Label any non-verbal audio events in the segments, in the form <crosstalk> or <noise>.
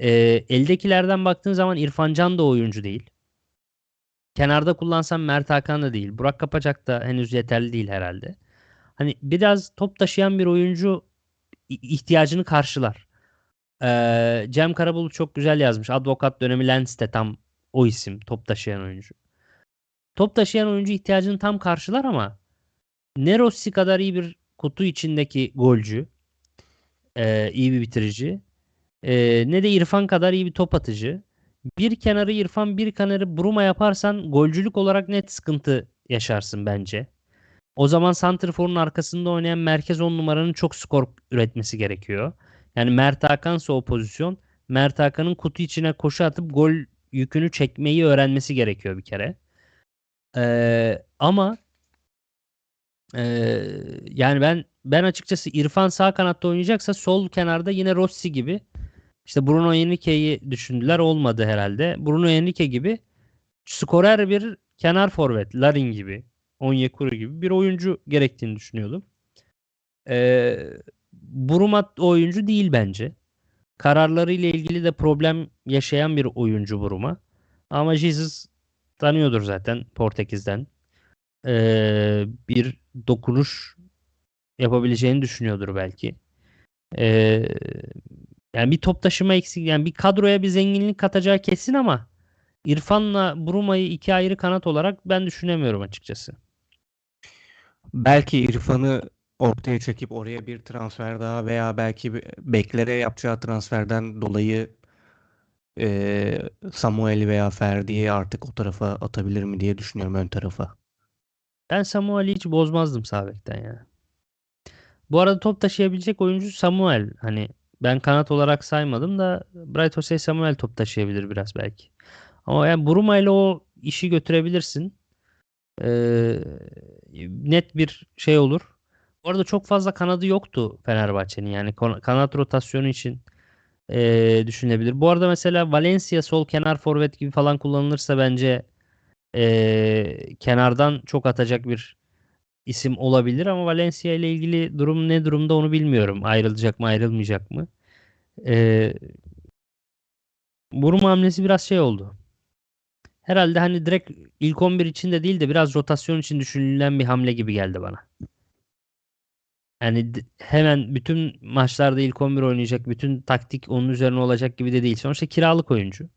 e, eldekilerden baktığın zaman İrfan Can da oyuncu değil. Kenarda kullansam Mert Hakan da değil. Burak Kapacak da henüz yeterli değil herhalde. Hani biraz top taşıyan bir oyuncu ihtiyacını karşılar. Ee, Cem Karabulut çok güzel yazmış. Advokat dönemi Lens de tam o isim. Top taşıyan oyuncu. Top taşıyan oyuncu ihtiyacını tam karşılar ama ne Rossi kadar iyi bir kutu içindeki golcü, e, iyi bir bitirici, e, ne de İrfan kadar iyi bir top atıcı. Bir kenarı İrfan, bir kenarı Bruma yaparsan golcülük olarak net sıkıntı yaşarsın bence. O zaman Santrfor'un arkasında oynayan merkez 10 numaranın çok skor üretmesi gerekiyor. Yani Mert Hakan'sa o pozisyon. Mert Hakan'ın kutu içine koşu atıp gol yükünü çekmeyi öğrenmesi gerekiyor bir kere. Ee, ama ee, yani ben ben açıkçası İrfan sağ kanatta oynayacaksa sol kenarda yine Rossi gibi işte Bruno Henrique'yi düşündüler olmadı herhalde. Bruno Henrique gibi skorer bir kenar forvet Larin gibi Onyekuru gibi bir oyuncu gerektiğini düşünüyordum. Ee, Bruma o oyuncu değil bence. Kararlarıyla ilgili de problem yaşayan bir oyuncu Bruma. Ama Jesus tanıyordur zaten Portekiz'den. Ee, bir dokunuş yapabileceğini düşünüyordur belki. Ee, yani bir top taşıma eksik yani bir kadroya bir zenginlik katacağı kesin ama İrfan'la Bruma'yı iki ayrı kanat olarak ben düşünemiyorum açıkçası. Belki İrfan'ı ortaya çekip oraya bir transfer daha veya belki beklere yapacağı transferden dolayı eee, Samuel veya Ferdi'yi artık o tarafa atabilir mi diye düşünüyorum ön tarafa. Ben Samuel'i hiç bozmazdım sağ bekten ya. Bu arada top taşıyabilecek oyuncu Samuel. Hani ben kanat olarak saymadım da Bright Jose Samuel top taşıyabilir biraz belki. Ama yani Bruma ile o işi götürebilirsin. Ee, net bir şey olur. Bu arada çok fazla kanadı yoktu Fenerbahçe'nin. Yani kanat rotasyonu için ee, düşünülebilir. Bu arada mesela Valencia sol kenar forvet gibi falan kullanılırsa bence ee, kenardan çok atacak bir isim olabilir ama Valencia ile ilgili durum ne durumda onu bilmiyorum. Ayrılacak mı ayrılmayacak mı? Ee, Buruma hamlesi biraz şey oldu. Herhalde hani direkt ilk 11 için de değil de biraz rotasyon için düşünülen bir hamle gibi geldi bana. Yani hemen bütün maçlarda ilk 11 oynayacak, bütün taktik onun üzerine olacak gibi de değil. Sonuçta kiralık oyuncu.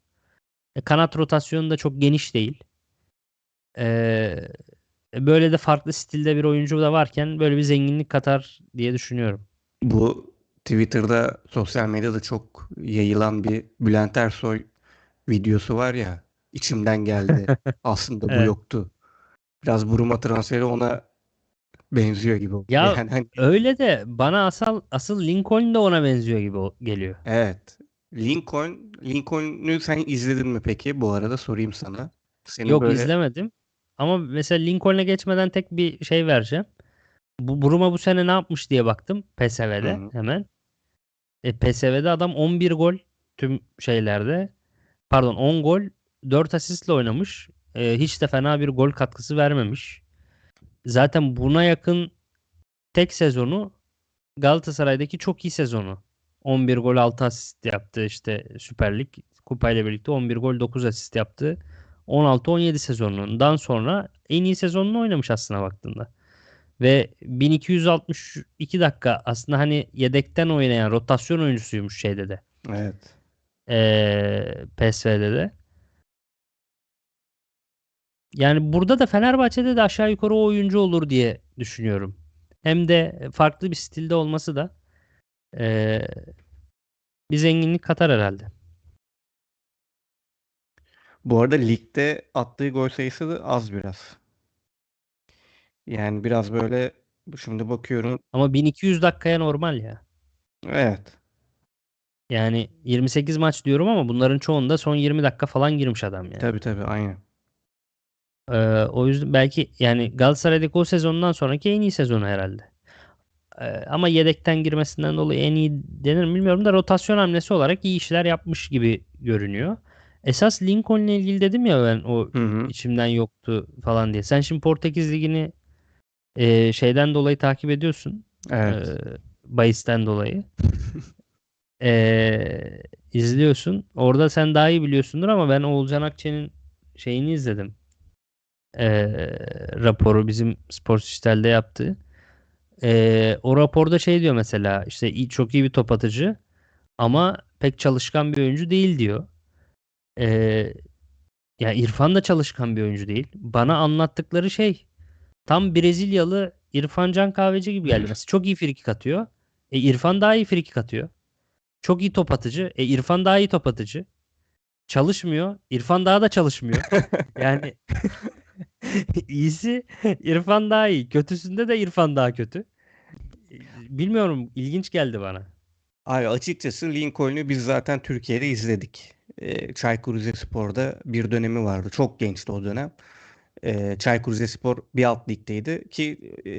E, kanat rotasyonu da çok geniş değil. Ee, böyle de farklı stilde bir oyuncu da varken böyle bir zenginlik katar diye düşünüyorum. Bu Twitter'da, sosyal medyada çok yayılan bir Bülent Ersoy videosu var ya. içimden geldi. <laughs> Aslında bu Evet. yoktu. Biraz Bruma transferi ona benziyor gibi. Ya Yani hani öyle de bana asıl asıl Lincoln de ona benziyor gibi geliyor. evet. Lincoln, Lincoln'u sen izledin mi peki? Bu arada sorayım sana. Senin Yok böyle izlemedim. Ama mesela Lincoln'e geçmeden tek bir şey vereceğim. Bu Bruma bu sene ne yapmış diye baktım PSV'de Hı hı. hemen. E, PSV'de adam 11 gol tüm şeylerde. Pardon 10 gol 4 asistle oynamış. E, hiç de fena bir gol katkısı vermemiş. Zaten buna yakın tek sezonu Galatasaray'daki çok iyi sezonu. 11 gol 6 asist yaptı işte Süper Lig kupayla birlikte 11 gol 9 asist yaptı. 16-17 sezonundan sonra en iyi sezonunu oynamış aslına baktığında. Ve 1262 dakika aslında hani yedekten oynayan rotasyon oyuncusuymuş şeyde de. evet. Ee, PSV'de de. Yani burada da Fenerbahçe'de de aşağı yukarı o oyuncu olur diye düşünüyorum. Hem de farklı bir stilde olması da ee, bir zenginlik katar herhalde. Bu arada ligde attığı gol sayısı da az biraz. Yani biraz böyle şimdi bakıyorum. Ama 1200 dakikaya normal ya. Evet. Yani 28 maç diyorum ama bunların çoğunda son 20 dakika falan girmiş adam yani. Tabii tabii aynen. Ee, o yüzden belki yani Galatasaray'daki o sezondan sonraki en iyi sezonu herhalde. Ee, ama yedekten girmesinden dolayı en iyi denir mi bilmiyorum da rotasyon hamlesi olarak iyi işler yapmış gibi görünüyor. Esas Lincoln'le ilgili dedim ya ben o Hı hı. içimden yoktu falan diye. Sen şimdi Portekiz Ligi'ni e, şeyden dolayı takip ediyorsun. Evet. E, bahisten dolayı. Ee, <laughs> izliyorsun. Orada sen daha iyi biliyorsundur ama ben Oğulcan Akçe'nin şeyini izledim. Ee, raporu bizim Spor Dijital'de yaptığı. Ee, o raporda şey diyor mesela işte iyi, çok iyi bir top atıcı ama pek çalışkan bir oyuncu değil diyor. Ee, ya İrfan da çalışkan bir oyuncu değil. Bana anlattıkları şey tam Brezilyalı İrfan Can Kahveci gibi geldi. Mesela çok iyi frikik atıyor. E İrfan daha iyi frikik atıyor. Çok iyi top atıcı. E İrfan daha iyi top atıcı. Çalışmıyor. İrfan daha da çalışmıyor. Yani <laughs> iyisi İrfan daha iyi. Kötüsünde de İrfan daha kötü. E, Bilmiyorum. ilginç geldi bana. Abi açıkçası Lincoln'u biz zaten Türkiye'de izledik. Ee, Çaykur Rizespor'da bir dönemi vardı. Çok gençti o dönem. Ee, Çaykur Rizespor bir alt ligdeydi ki e,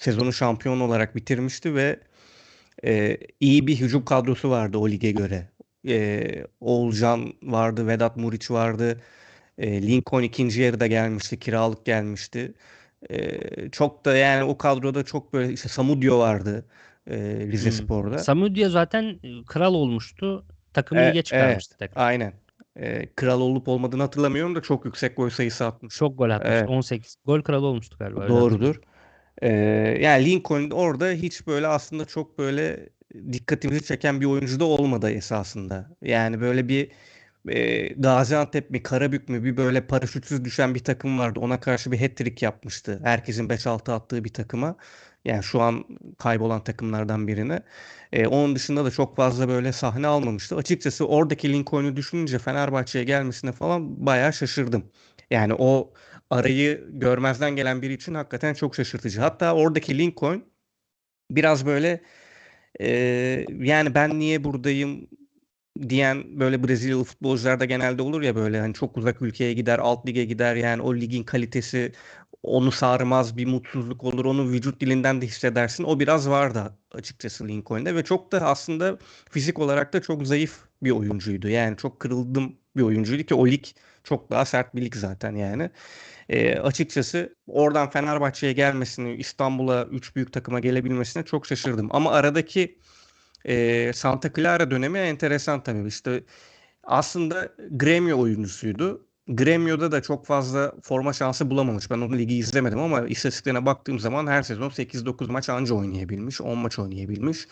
sezonu şampiyon olarak bitirmişti ve e, iyi bir hücum kadrosu vardı o lige göre. E, Oğulcan vardı, Vedat Muriç vardı. E, Lincoln ikinci yarıda gelmişti, kiralık gelmişti. E, çok da yani o kadroda çok böyle işte Samudio vardı e, Hmm. Rizespor'da. Samudio zaten e, kral olmuştu. Takımı E, lige çıkarmıştı tekrar. Aynen. E, kral olup olmadığını hatırlamıyorum da çok yüksek gol sayısı atmış. Çok gol atmış. Evet. 18 gol kralı olmuştu galiba. Doğrudur. Ee, yani Lincoln orada hiç böyle aslında çok böyle dikkatimizi çeken bir oyuncu da olmadı esasında. Yani böyle bir e, Gaziantep mi Karabük mü bir böyle paraşütsüz düşen bir takım vardı. Ona karşı bir hat-trick yapmıştı. Herkesin 5-6 attığı bir takıma. Yani şu an kaybolan takımlardan birine. Ee, onun dışında da çok fazla böyle sahne almamıştı. Açıkçası oradaki Lincoln'u düşününce Fenerbahçe'ye gelmesine falan bayağı şaşırdım. Yani o arayı görmezden gelen biri için hakikaten çok şaşırtıcı. Hatta oradaki Lincoln biraz böyle e, yani ben niye buradayım diyen böyle Brezilyalı futbolcular da genelde olur ya böyle hani çok uzak ülkeye gider, alt lige gider yani o ligin kalitesi onu sarmaz, bir mutsuzluk olur, onu vücut dilinden de hissedersin. O biraz vardı açıkçası Lincoln'de ve çok da aslında fizik olarak da çok zayıf bir oyuncuydu. Yani çok kırıldım bir oyuncuydu ki o lig çok daha sert bir lig zaten yani. E, açıkçası oradan Fenerbahçe'ye gelmesini, İstanbul'a üç büyük takıma gelebilmesine çok şaşırdım. Ama aradaki e, Santa Clara dönemi enteresan tabii. İşte aslında Gremio oyuncusuydu. Gremio'da da çok fazla forma şansı bulamamış. Ben onu ligi izlemedim ama istatistiklerine baktığım zaman her sezon 8-9 maç anca oynayabilmiş. 10 maç oynayabilmiş.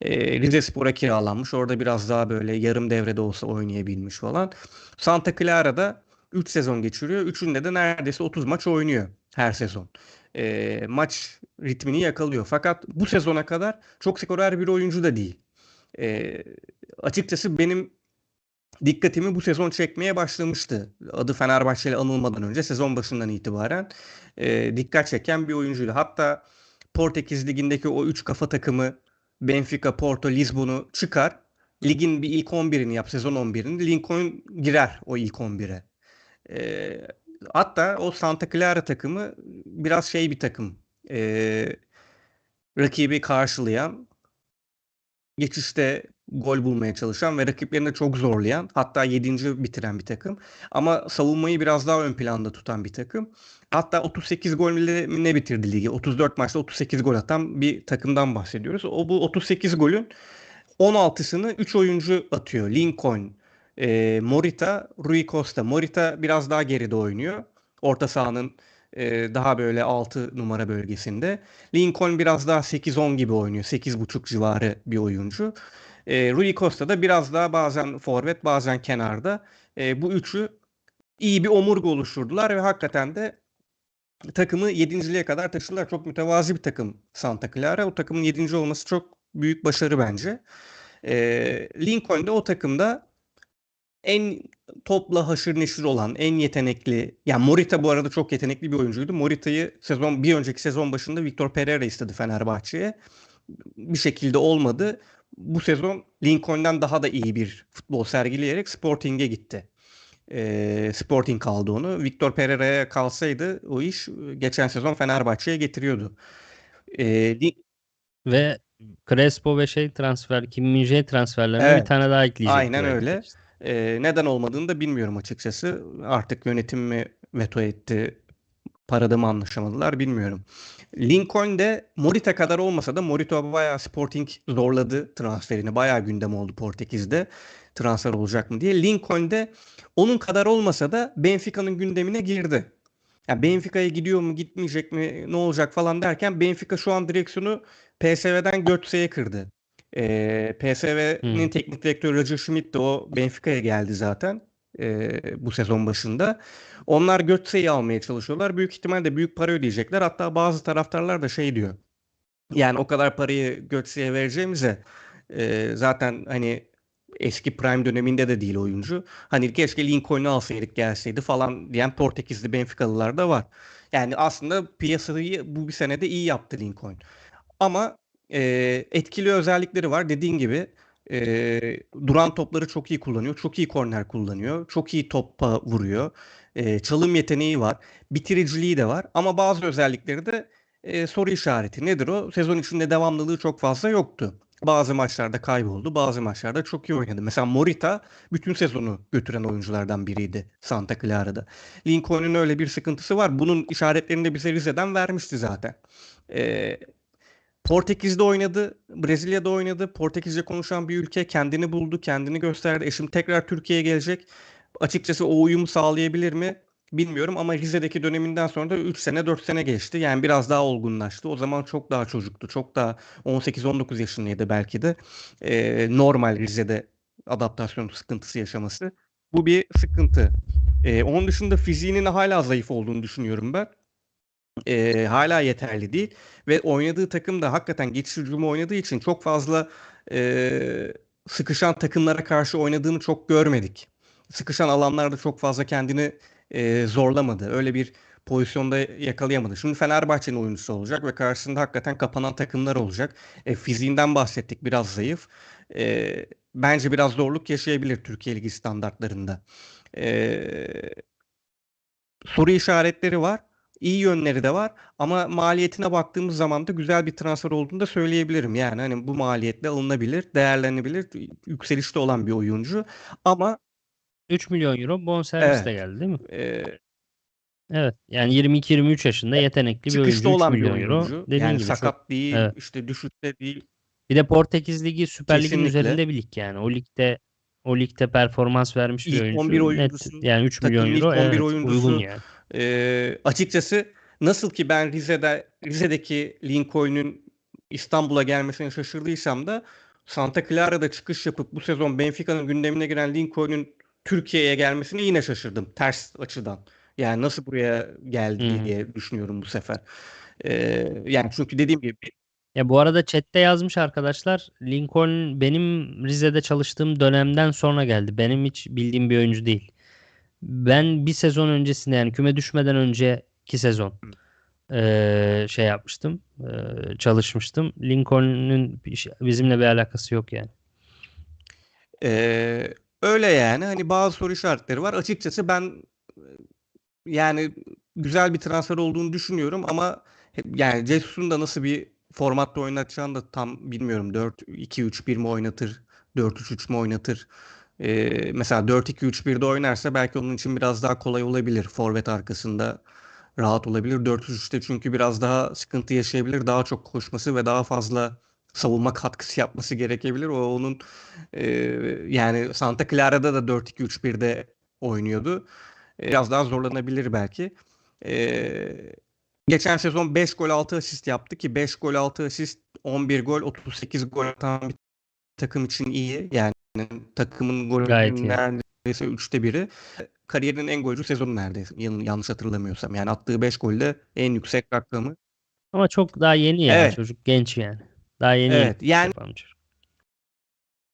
E, Rizespor'a kiralanmış. Orada biraz daha böyle yarım devrede olsa oynayabilmiş falan. Santa Clara'da 3 sezon geçiriyor. Üçünde de neredeyse 30 maç oynuyor her sezon. E, maç ritmini yakalıyor. Fakat bu sezona kadar çok skorer bir oyuncu da değil. E, açıkçası benim dikkatimi bu sezon çekmeye başlamıştı. Adı Fenerbahçe'yle anılmadan önce sezon başından itibaren e, dikkat çeken bir oyuncuydu. Hatta Portekiz Ligi'ndeki o 3 kafa takımı Benfica, Porto, Lisbon'u çıkar. Ligin bir ilk 11'ini yap, sezon 11'ini. Lincoln girer o ilk 11'e. E, hatta o Santa Clara takımı biraz şey bir takım. E, rakibi karşılayan, geçişte gol bulmaya çalışan ve rakiplerini de çok zorlayan, hatta 7. bitiren bir takım. Ama savunmayı biraz daha ön planda tutan bir takım. Hatta 38 golle ne bitirdi ligi? 34 maçta 38 gol atan bir takımdan bahsediyoruz. O bu 38 golün 16'sını 3 oyuncu atıyor. Lincoln, e, Morita, Rui Costa. Morita biraz daha geride oynuyor. Orta sahanın daha böyle 6 numara bölgesinde. Lincoln biraz daha 8-10 gibi oynuyor. 8.5 civarı bir oyuncu. E, Rui Costa da biraz daha bazen forvet bazen kenarda. E, bu üçü iyi bir omurga oluşturdular ve hakikaten de takımı 7.liğe kadar taşıdılar. Çok mütevazi bir takım Santa Clara. O takımın 7. olması çok büyük başarı bence. E, Lincoln de o takımda en topla haşır neşir olan, en yetenekli, yani Morita bu arada çok yetenekli bir oyuncuydu. Morita'yı sezon bir önceki sezon başında Victor Pereira istedi Fenerbahçe'ye. Bir şekilde olmadı. Bu sezon Lincoln'den daha da iyi bir futbol sergileyerek Sporting'e gitti. E, Sporting kaldı onu. Victor Pereira'ya kalsaydı o iş geçen sezon Fenerbahçe'ye getiriyordu. E, Ve Crespo ve şey transfer, Kim Min-jae transferlerine bir Evet. tane daha ekleyecek. Aynen öyle. işte. Ee, neden olmadığını da bilmiyorum açıkçası. Artık yönetim mi veto etti? Parada mı anlaşamadılar bilmiyorum. Lincoln de Morita kadar olmasa da Morita bayağı Sporting zorladı transferini. Bayağı gündem oldu Portekiz'de transfer olacak mı diye. Lincoln de onun kadar olmasa da Benfica'nın gündemine girdi. Yani Benfica'ya gidiyor mu gitmeyecek mi ne olacak falan derken Benfica şu an direksiyonu PSV'den Götze'ye kırdı. Ee, PSV'nin Hmm. teknik direktörü Roger Schmidt de o Benfica'ya geldi zaten ee, bu sezon başında. Onlar Götze'yi almaya çalışıyorlar. Büyük ihtimalle büyük para ödeyecekler. Hatta bazı taraftarlar da şey diyor. Yani o kadar parayı Götze'ye vereceğimize e, zaten hani eski prime döneminde de değil oyuncu. Hani keşke Lincoln'u alsaydık gelseydi falan diyen Portekizli Benficalılar da var. Yani aslında piyasayı bu bir senede iyi yaptı Lincoln. Ama e, etkili özellikleri var. Dediğin gibi e, duran topları çok iyi kullanıyor. Çok iyi korner kullanıyor. Çok iyi topa vuruyor. E, çalım yeteneği var. Bitiriciliği de var. Ama bazı özellikleri de e, soru işareti. Nedir o? Sezon içinde devamlılığı çok fazla yoktu. Bazı maçlarda kayboldu, bazı maçlarda çok iyi oynadı. Mesela Morita bütün sezonu götüren oyunculardan biriydi Santa Clara'da. Lincoln'un öyle bir sıkıntısı var. Bunun işaretlerini de bize Rize'den vermişti zaten. Ee, Portekiz'de oynadı, Brezilya'da oynadı. Portekizce konuşan bir ülke kendini buldu, kendini gösterdi. E şimdi tekrar Türkiye'ye gelecek. Açıkçası o uyumu sağlayabilir mi? Bilmiyorum ama Rize'deki döneminden sonra da 3 sene 4 sene geçti. Yani biraz daha olgunlaştı. O zaman çok daha çocuktu. Çok daha 18-19 yaşındaydı belki de. Ee, normal Rize'de adaptasyon sıkıntısı yaşaması. Bu bir sıkıntı. Ee, onun dışında fiziğinin hala zayıf olduğunu düşünüyorum ben. Ee, hala yeterli değil. Ve oynadığı takım da hakikaten geçiş hücumu oynadığı için çok fazla e, sıkışan takımlara karşı oynadığını çok görmedik. Sıkışan alanlarda çok fazla kendini e, zorlamadı. Öyle bir pozisyonda yakalayamadı. Şimdi Fenerbahçe'nin oyuncusu olacak ve karşısında hakikaten kapanan takımlar olacak. E, fiziğinden bahsettik biraz zayıf. E, bence biraz zorluk yaşayabilir Türkiye Ligi standartlarında. E, soru işaretleri var. İyi yönleri de var ama maliyetine baktığımız zaman da güzel bir transfer olduğunu da söyleyebilirim. Yani hani bu maliyetle alınabilir, değerlenebilir, yükselişte olan bir oyuncu. Ama 3 milyon euro bonservis de Evet. geldi değil mi? e, Evet. Yani 22-23 yaşında yetenekli bir oyuncu. 3 olan bir milyon euro. oyuncu. Dediğin Yani gibi çok. sakat değil, Evet. işte düşükte değil. Bir de Portekiz Ligi Süper Lig'in Kesinlikle. üzerinde bir lig yani. O ligde o ligde performans vermiş bir İlk oyuncu. 11 Net oyuncusu, yani 3 milyon euro 11 evet, oyuncusu. uygun yani. Ee, açıkçası nasıl ki ben Rize'de Rize'deki Lincoln'un İstanbul'a gelmesine şaşırdıysam da Santa Clara'da çıkış yapıp bu sezon Benfica'nın gündemine giren Lincoln'un Türkiye'ye gelmesine yine şaşırdım ters açıdan. Yani nasıl buraya geldi hı. diye düşünüyorum bu sefer. Ee, yani çünkü dediğim gibi Ya bu arada chatte yazmış arkadaşlar. Lincoln benim Rize'de çalıştığım dönemden sonra geldi. Benim hiç bildiğim bir oyuncu değil. Ben bir sezon öncesinde yani küme düşmeden önceki sezon eee, şey yapmıştım. eee, çalışmıştım. Lincoln'un şey- bizimle bir alakası yok yani. Ee, öyle yani hani bazı soru işaretleri var. Açıkçası ben e, yani güzel bir transfer olduğunu düşünüyorum ama yani Jesus'un da nasıl bir formatta oynatacağını da tam bilmiyorum. 4-2-3-1 mi oynatır? 4-3-3 mü oynatır? Ee, mesela 4-2-3-1'de oynarsa belki onun için biraz daha kolay olabilir. Forvet arkasında rahat olabilir. 4-3-3'te çünkü biraz daha sıkıntı yaşayabilir. Daha çok koşması ve daha fazla savunma katkısı yapması gerekebilir. O onun e, yani Santa Clara'da da 4-2-3-1'de oynuyordu. E, Biraz daha zorlanabilir belki. E, geçen sezon 5 gol 6 asist yaptı ki 5 gol 6 asist 11 gol 38 gol atan bir takım için iyi. Yani takımın golünün neredeyse 3'te biri. Kariyerinin en golcü sezonu neredeyse yan- yanlış hatırlamıyorsam. Yani attığı 5 golde en yüksek rakamı. Ama çok daha yeni yani Evet. çocuk genç yani. Daha yeni Evet, yani- çocuk.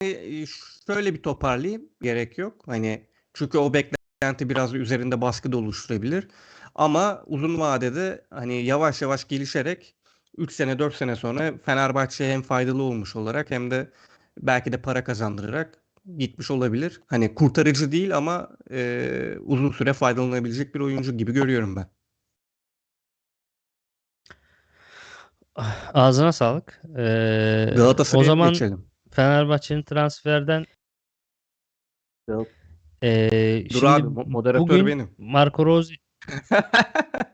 E, şöyle bir toparlayayım. Gerek yok. Hani çünkü o beklenti biraz üzerinde baskı da oluşturabilir. Ama uzun vadede hani yavaş yavaş gelişerek 3 sene 4 sene sonra Fenerbahçe'ye hem faydalı olmuş olarak hem de belki de para kazandırarak gitmiş olabilir. Hani kurtarıcı değil ama e, uzun süre faydalanabilecek bir oyuncu gibi görüyorum ben. Ağzına sağlık. Ee, o Galatasaray'a zaman geçelim. Fenerbahçe'nin transferden ee, Dur şimdi abi mo- moderatör bugün benim. Marco Rose <laughs>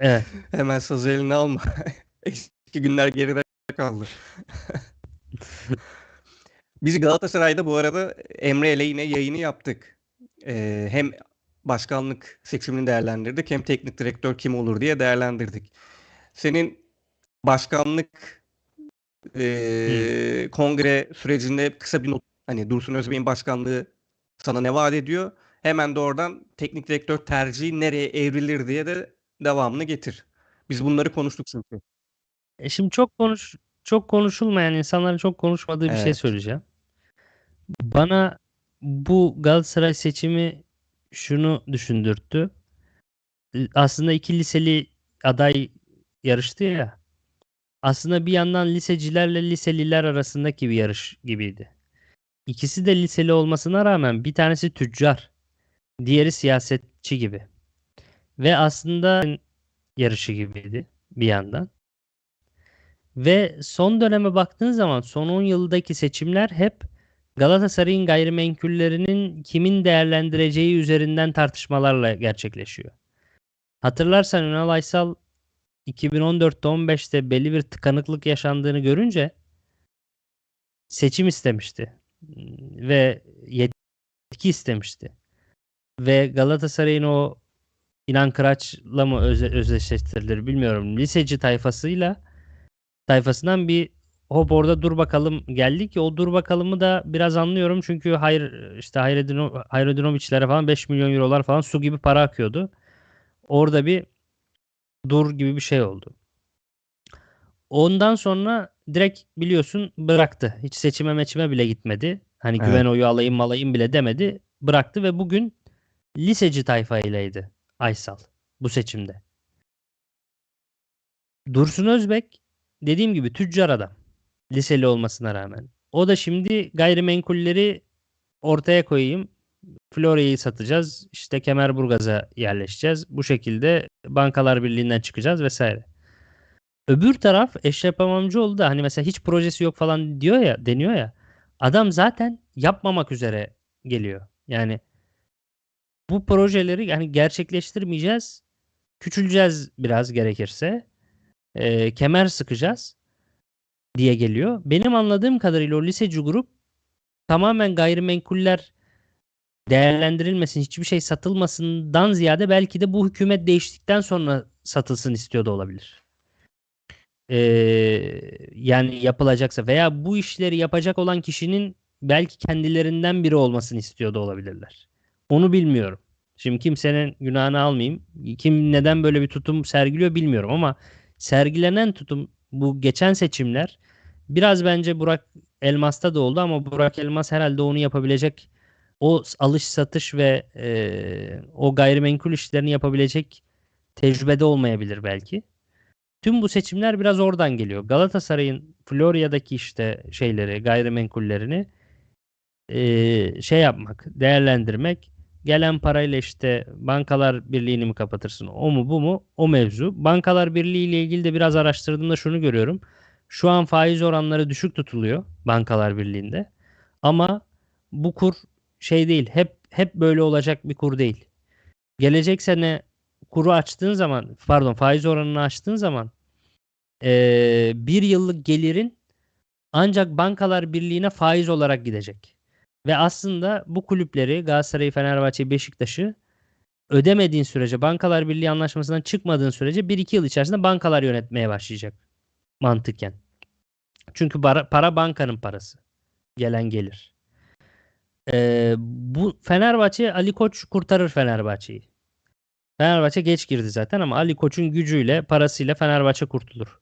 Evet. Hemen sazı eline alma. <laughs> Eski günler geride kaldı. <laughs> Biz Galatasaray'da bu arada Emre ile yine yayını yaptık. Ee, hem başkanlık seçimini değerlendirdik hem teknik direktör kim olur diye değerlendirdik. Senin başkanlık ee, kongre sürecinde kısa bir not hani Dursun Özbey'in başkanlığı sana ne vaat ediyor? Hemen de oradan teknik direktör tercihi nereye evrilir diye de devamını getir. Biz bunları konuştuk çünkü. E şimdi çok konuş çok konuşulmayan insanların çok konuşmadığı bir şey Evet. söyleyeceğim. Bana bu Galatasaray seçimi şunu düşündürttü. Aslında iki liseli aday yarıştı ya. Aslında bir yandan lisecilerle liseliler arasındaki bir yarış gibiydi. İkisi de liseli olmasına rağmen bir tanesi tüccar, diğeri siyasetçi gibi. Ve aslında yarışı gibiydi bir yandan. Ve son döneme baktığın zaman son 10 yıldaki seçimler hep Galatasaray'ın gayrimenkullerinin kimin değerlendireceği üzerinden tartışmalarla gerçekleşiyor. Hatırlarsan Ünal Aysal 2014'te 15'te belli bir tıkanıklık yaşandığını görünce seçim istemişti. Ve yetki istemişti. Ve Galatasaray'ın o İnan Kıraç'la mı özdeşleştirilir bilmiyorum. Liseci tayfasıyla tayfasından bir hop orada dur bakalım geldi ki o dur bakalımı da biraz anlıyorum çünkü hayır işte Hayredino, Hayredinoviçlere falan 5 milyon eurolar falan su gibi para akıyordu. Orada bir dur gibi bir şey oldu. Ondan sonra direkt biliyorsun bıraktı. Hiç seçime meçime bile gitmedi. Hani Evet. güven oyu alayım malayım bile demedi. Bıraktı ve bugün liseci tayfa ileydi Aysal bu seçimde. Dursun Özbek dediğim gibi tüccar adam. Liseli olmasına rağmen. O da şimdi gayrimenkulleri ortaya koyayım. Florya'yı satacağız. İşte Kemerburgaz'a yerleşeceğiz. Bu şekilde Bankalar Birliği'nden çıkacağız vesaire. Öbür taraf Eşref İmamcıoğlu da hani mesela hiç projesi yok falan diyor ya, deniyor ya. Adam zaten yapmamak üzere geliyor. Yani bu projeleri yani gerçekleştirmeyeceğiz. Küçüleceğiz biraz gerekirse. Ee, kemer sıkacağız diye geliyor. Benim anladığım kadarıyla o liseci grup tamamen gayrimenkuller değerlendirilmesin, hiçbir şey satılmasından ziyade belki de bu hükümet değiştikten sonra satılsın istiyor da olabilir. Ee, yani yapılacaksa veya bu işleri yapacak olan kişinin belki kendilerinden biri olmasını istiyor da olabilirler. Onu bilmiyorum. Şimdi kimsenin günahını almayayım. Kim neden böyle bir tutum sergiliyor bilmiyorum ama sergilenen tutum bu geçen seçimler biraz bence Burak Elmas'ta da oldu ama Burak Elmas herhalde onu yapabilecek o alış satış ve e, o gayrimenkul işlerini yapabilecek tecrübede olmayabilir belki. Tüm bu seçimler biraz oradan geliyor. Galatasaray'ın Florya'daki işte şeyleri, gayrimenkullerini e, şey yapmak, değerlendirmek, gelen parayla işte bankalar birliğini mi kapatırsın, o mu bu mu, o mevzu. Bankalar Birliği ile ilgili de biraz araştırdığımda şunu görüyorum. Şu an faiz oranları düşük tutuluyor Bankalar Birliği'nde. Ama bu kur şey değil, hep hep böyle olacak bir kur değil. Gelecek sene kuru açtığın zaman, pardon faiz oranını açtığın zaman eee, bir yıllık gelirin ancak Bankalar Birliği'ne faiz olarak gidecek. Ve aslında bu kulüpleri Galatasaray, Fenerbahçe, Beşiktaş'ı ödemediğin sürece Bankalar Birliği anlaşmasından çıkmadığın sürece 1-2 yıl içerisinde bankalar yönetmeye başlayacak mantıken. Çünkü para bankanın parası. Gelen gelir. Ee, bu Fenerbahçe Ali Koç kurtarır Fenerbahçe'yi. Fenerbahçe geç girdi zaten ama Ali Koç'un gücüyle, parasıyla Fenerbahçe kurtulur.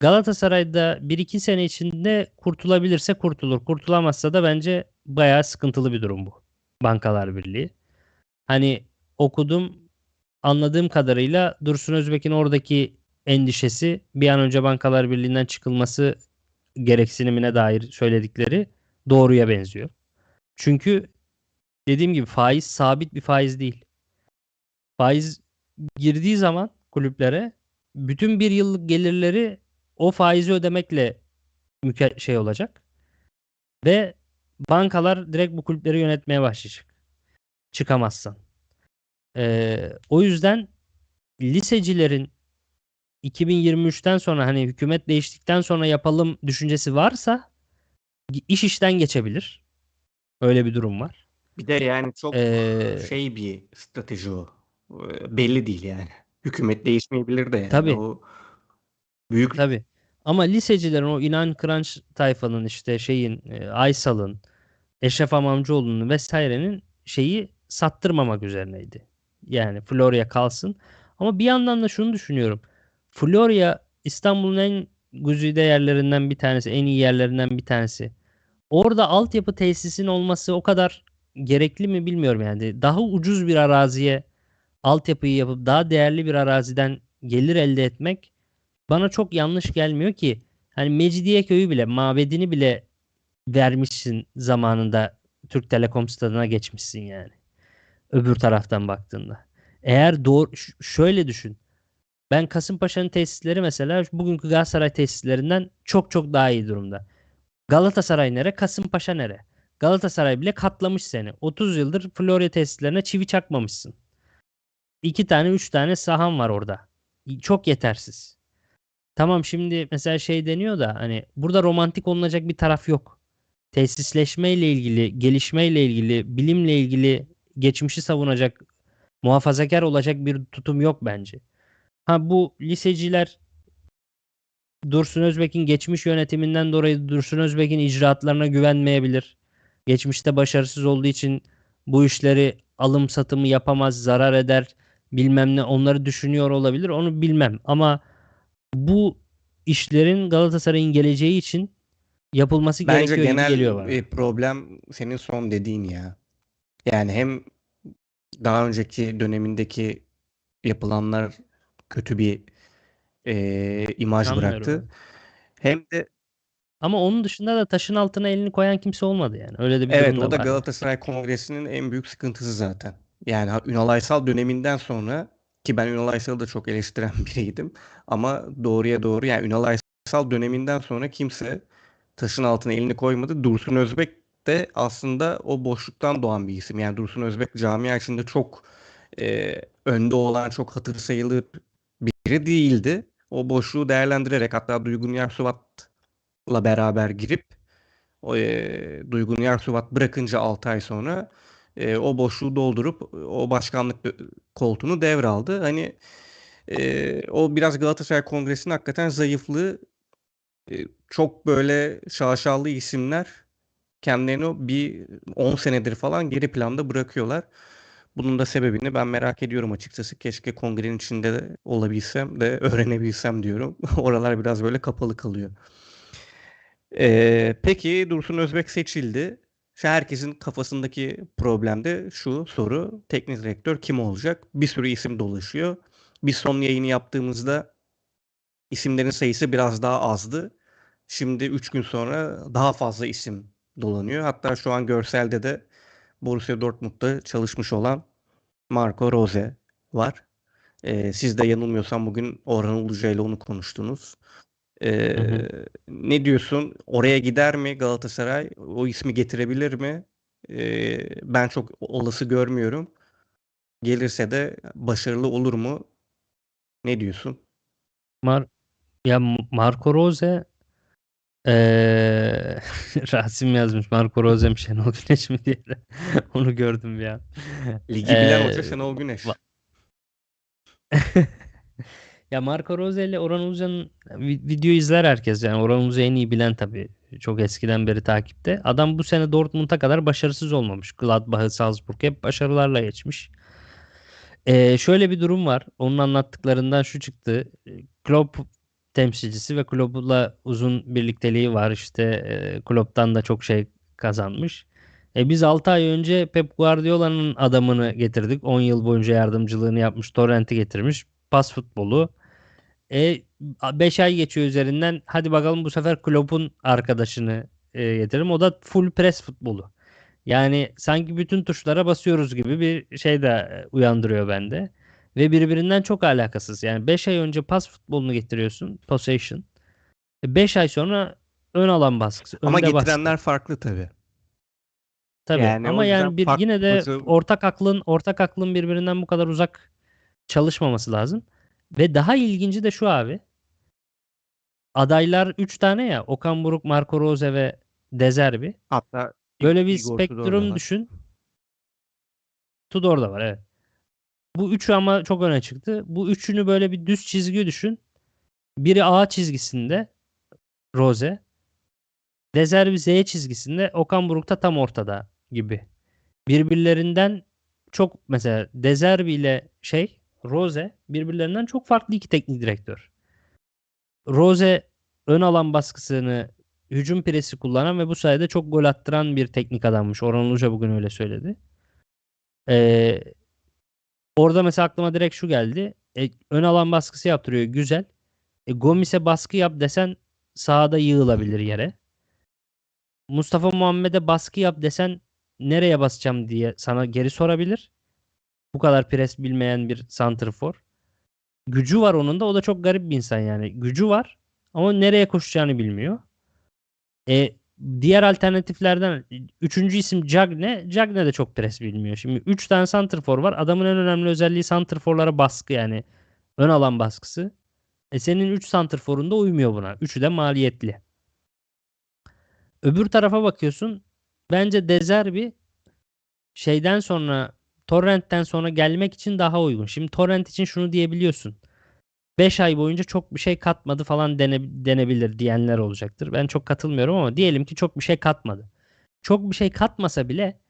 Galatasaray'da 1-2 sene içinde kurtulabilirse kurtulur. Kurtulamazsa da bence bayağı sıkıntılı bir durum bu. Bankalar Birliği. Hani okudum anladığım kadarıyla Dursun Özbek'in oradaki endişesi bir an önce Bankalar Birliği'nden çıkılması gereksinimine dair söyledikleri doğruya benziyor. Çünkü dediğim gibi faiz sabit bir faiz değil. Faiz girdiği zaman kulüplere bütün bir yıllık gelirleri o faizi ödemekle müke- şey olacak. Ve bankalar direkt bu kulüpleri yönetmeye başlayacak. Çıkamazsan. Ee, o yüzden lisecilerin 2023'ten sonra hani hükümet değiştikten sonra yapalım düşüncesi varsa iş işten geçebilir. Öyle bir durum var. Bir de yani çok Ee, şey bir strateji o. Ee, Belli değil yani. Hükümet değişmeyebilir de yani. Tabii. O büyük Tabii. Ama lisecilerin o İnan Kıranç tayfanın işte şeyin e, Aysal'ın Eşref Amamcıoğlu'nun vesairenin şeyi sattırmamak üzerineydi. Yani Florya kalsın. Ama bir yandan da şunu düşünüyorum. Florya İstanbul'un en güzide yerlerinden bir tanesi, en iyi yerlerinden bir tanesi. Orada altyapı tesisin olması o kadar gerekli mi bilmiyorum yani. Daha ucuz bir araziye altyapıyı yapıp daha değerli bir araziden gelir elde etmek bana çok yanlış gelmiyor ki. Hani Mecidiyeköy'ü bile, mabedini bile vermişsin zamanında Türk Telekom stadına geçmişsin yani. Öbür taraftan baktığında. Eğer doğru şöyle düşün. Ben Kasımpaşa'nın tesisleri mesela bugünkü Galatasaray tesislerinden çok çok daha iyi durumda. Galatasaray nere? Kasımpaşa nere? Galatasaray bile katlamış seni. 30 yıldır Florya tesislerine çivi çakmamışsın. İki tane, üç tane sahan var orada. Çok yetersiz. Tamam şimdi mesela şey deniyor da hani burada romantik olunacak bir taraf yok. Tesisleşmeyle ilgili, gelişmeyle ilgili, bilimle ilgili geçmişi savunacak, muhafazakar olacak bir tutum yok bence. Ha bu liseciler Dursun Özbek'in geçmiş yönetiminden dolayı Dursun Özbek'in icraatlarına güvenmeyebilir. Geçmişte başarısız olduğu için bu işleri alım satımı yapamaz, zarar eder, bilmem ne onları düşünüyor olabilir. Onu bilmem ama bu işlerin Galatasaray'ın geleceği için yapılması bence gerekiyor gibi genel geliyor bana. e, problem senin son dediğin ya. Yani hem daha önceki dönemindeki yapılanlar kötü bir e, imaj bıraktı. Hem de Ama onun dışında da taşın altına elini koyan kimse olmadı yani. Öyle de bir Evet durum da o da var. Galatasaray Kongresi'nin en büyük sıkıntısı zaten. Yani Ünal Aysal döneminden sonra ki ben Ünal Aysal'ı da çok eleştiren <laughs> biriydim ama doğruya doğru yani Ünal Aysal döneminden sonra kimse taşın altına elini koymadı. Dursun Özbek de aslında o boşluktan doğan bir isim. Yani Dursun Özbek camia içinde çok e, önde olan, çok hatır sayılır biri değildi. O boşluğu değerlendirerek hatta Duygun Yarsuvat'la beraber girip o, e, Duygun Yarsuvat bırakınca 6 ay sonra e, o boşluğu doldurup o başkanlık koltuğunu devraldı. Hani e, o biraz Galatasaray Kongresi'nin hakikaten zayıflığı e, çok böyle şaşalı isimler kendilerini o bir 10 senedir falan geri planda bırakıyorlar. Bunun da sebebini ben merak ediyorum açıkçası. Keşke kongrenin içinde de olabilsem de <laughs> öğrenebilsem diyorum. <laughs> Oralar biraz böyle kapalı kalıyor. Ee, peki Dursun Özbek seçildi. Şu herkesin kafasındaki problem de şu soru. Teknik direktör kim olacak? Bir sürü isim dolaşıyor. Biz son yayını yaptığımızda isimlerin sayısı biraz daha azdı. Şimdi 3 gün sonra daha fazla isim dolanıyor. Hatta şu an görselde de Borussia Dortmund'da çalışmış olan Marco Rose var. Ee, siz de yanılmıyorsam bugün Orhan Uluca ile onu konuştunuz. Ee, hı. ne diyorsun? Oraya gider mi Galatasaray? O ismi getirebilir mi? Ee, ben çok olası görmüyorum. Gelirse de başarılı olur mu? Ne diyorsun? Mar ya Marco Rose eee <laughs> Rasim yazmış. Marco Rose mi Şenol Güneş mi diye de <laughs> onu gördüm ya. Ligi bilen hoca Eee, Şenol Güneş. <laughs> ya Marco Rose ile Orhan vi- video izler herkes yani Orhan Ulucu en iyi bilen tabii çok eskiden beri takipte. Adam bu sene Dortmund'a kadar başarısız olmamış. Gladbach'ı Salzburg hep başarılarla geçmiş. Ee, şöyle bir durum var. Onun anlattıklarından şu çıktı. Klopp temsilcisi ve Klopp'la uzun birlikteliği var. İşte e, Klopp'tan da çok şey kazanmış. E, biz 6 ay önce Pep Guardiola'nın adamını getirdik. 10 yıl boyunca yardımcılığını yapmış. Torrent'i getirmiş. Pas futbolu. E 5 ay geçiyor üzerinden. Hadi bakalım bu sefer Klopp'un arkadaşını e, getirelim. O da full press futbolu. Yani sanki bütün tuşlara basıyoruz gibi bir şey de e, uyandırıyor bende. Ve birbirinden çok alakasız. Yani 5 ay önce pas futbolunu getiriyorsun. Possession. 5 ay sonra ön alan baskısı. Ama önde baskı. getirenler farklı tabii. Tabii. Yani Ama yani bir yine de ortak aklın ortak aklın birbirinden bu kadar uzak çalışmaması lazım. Ve daha ilginci de şu abi. Adaylar 3 tane ya. Okan Buruk, Marco Rose ve Dezerbi. Hatta Böyle bir spektrum düşün. Tudor da var evet. Bu üçü ama çok öne çıktı. Bu üçünü böyle bir düz çizgi düşün. Biri A çizgisinde Rose. Dezerbi Z çizgisinde Okan Buruk da tam ortada gibi. Birbirlerinden çok mesela Dezerbi ile şey Rose birbirlerinden çok farklı iki teknik direktör. Rose ön alan baskısını hücum presi kullanan ve bu sayede çok gol attıran bir teknik adammış. Orhan Uluca bugün öyle söyledi. Ee, orada mesela aklıma direkt şu geldi. E, ön alan baskısı yaptırıyor. Güzel. E, Gomis'e baskı yap desen sahada yığılabilir yere. Mustafa Muhammed'e baskı yap desen nereye basacağım diye sana geri sorabilir. Bu kadar pres bilmeyen bir santrfor. Gücü var onun da. O da çok garip bir insan yani. Gücü var ama nereye koşacağını bilmiyor. E, diğer alternatiflerden üçüncü isim Cagne. Cagne de çok pres bilmiyor. Şimdi 3 tane santrfor var. Adamın en önemli özelliği santrforlara baskı yani. Ön alan baskısı. E senin 3 santrforun da uymuyor buna. Üçü de maliyetli. Öbür tarafa bakıyorsun. Bence Dezerbi şeyden sonra Torrent'ten sonra gelmek için daha uygun. Şimdi Torrent için şunu diyebiliyorsun. 5 ay boyunca çok bir şey katmadı falan dene, denebilir diyenler olacaktır. Ben çok katılmıyorum ama diyelim ki çok bir şey katmadı. Çok bir şey katmasa bile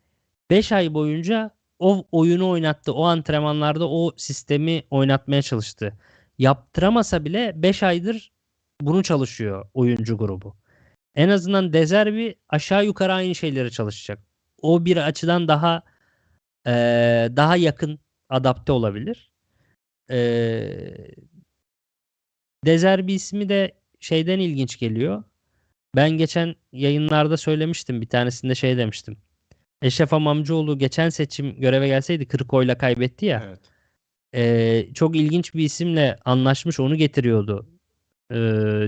5 ay boyunca o oyunu oynattı. O antrenmanlarda o sistemi oynatmaya çalıştı. Yaptıramasa bile 5 aydır bunu çalışıyor oyuncu grubu. En azından Dezerbi aşağı yukarı aynı şeyleri çalışacak. O bir açıdan daha eee, daha yakın adapte olabilir. Eee Dezerbi ismi de şeyden ilginç geliyor. Ben geçen yayınlarda söylemiştim. Bir tanesinde şey demiştim. Eşref Amamcıoğlu geçen seçim göreve gelseydi kırk oyla kaybetti ya. Evet. Ee, çok ilginç bir isimle anlaşmış onu getiriyordu ee,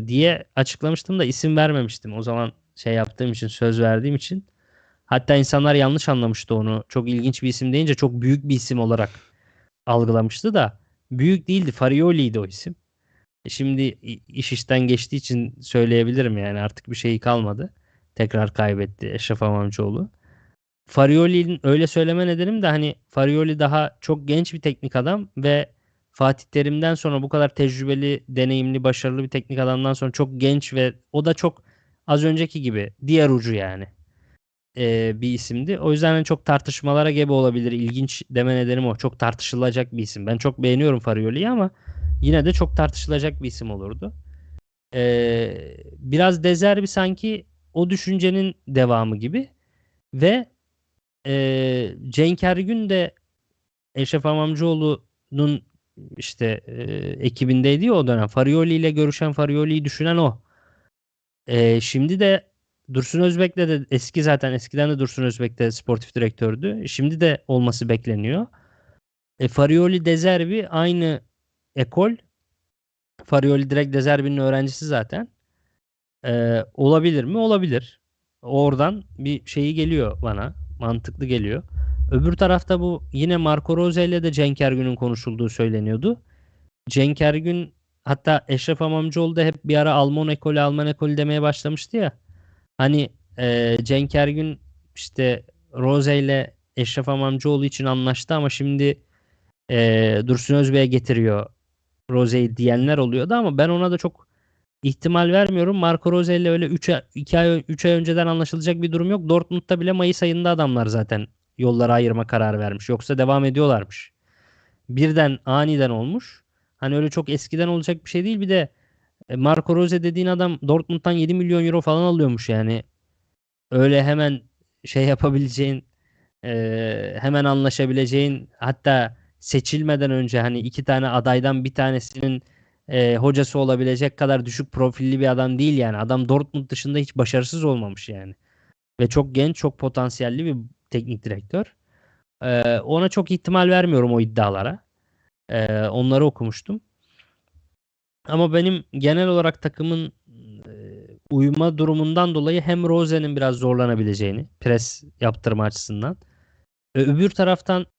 diye açıklamıştım da isim vermemiştim. O zaman şey yaptığım için söz verdiğim için. Hatta insanlar yanlış anlamıştı onu. Çok ilginç bir isim deyince çok büyük bir isim olarak algılamıştı da büyük değildi. Farioli'ydi o isim. E Şimdi iş işten geçtiği için söyleyebilirim yani artık bir şeyi kalmadı. Tekrar kaybetti Eşref Amamcıoğlu. Farioli'nin öyle söyleme nedenim de hani Farioli daha çok genç bir teknik adam ve Fatih Terim'den sonra bu kadar tecrübeli, deneyimli, başarılı bir teknik adamdan sonra çok genç ve o da çok az önceki gibi diğer ucu yani e, bir isimdi. O yüzden çok tartışmalara gebe olabilir. İlginç deme nedenim o. Çok tartışılacak bir isim. Ben çok beğeniyorum Farioli'yi ama yine de çok tartışılacak bir isim olurdu. Ee, biraz Dezerbi sanki o düşüncenin devamı gibi ve e, Cenk Ergün de Eşref Amamcıoğlu'nun işte e, ekibindeydi ya o dönem. Farioli ile görüşen Farioli'yi düşünen o. E, şimdi de Dursun Özbek'le de eski zaten eskiden de Dursun Özbek de sportif direktördü. Şimdi de olması bekleniyor. E, Farioli Dezerbi aynı ekol. Farioli direkt Dezerbi'nin öğrencisi zaten. Ee, olabilir mi? Olabilir. Oradan bir şeyi geliyor bana. Mantıklı geliyor. Öbür tarafta bu yine Marco Rose ile de Cenk Ergün'ün konuşulduğu söyleniyordu. Cenk Ergün hatta Eşref Amamcıoğlu da hep bir ara Alman ekolü Alman ekolü demeye başlamıştı ya. Hani e, Cenk Ergün işte Rose ile Eşref Amamcıoğlu için anlaştı ama şimdi e, Dursun Özbek'e getiriyor Rose'yi diyenler oluyordu ama ben ona da çok ihtimal vermiyorum. Marco Rose ile öyle 3 ay, 2 ay 3 ay önceden anlaşılacak bir durum yok. Dortmund'da bile Mayıs ayında adamlar zaten yolları ayırma kararı vermiş. Yoksa devam ediyorlarmış. Birden aniden olmuş. Hani öyle çok eskiden olacak bir şey değil. Bir de Marco Rose dediğin adam Dortmund'dan 7 milyon euro falan alıyormuş yani. Öyle hemen şey yapabileceğin e, hemen anlaşabileceğin hatta seçilmeden önce hani iki tane adaydan bir tanesinin e, hocası olabilecek kadar düşük profilli bir adam değil yani. Adam Dortmund dışında hiç başarısız olmamış yani. Ve çok genç, çok potansiyelli bir teknik direktör. E, ona çok ihtimal vermiyorum o iddialara. E, onları okumuştum. Ama benim genel olarak takımın e, uyuma durumundan dolayı hem Rose'nin biraz zorlanabileceğini pres yaptırma açısından. E, öbür taraftan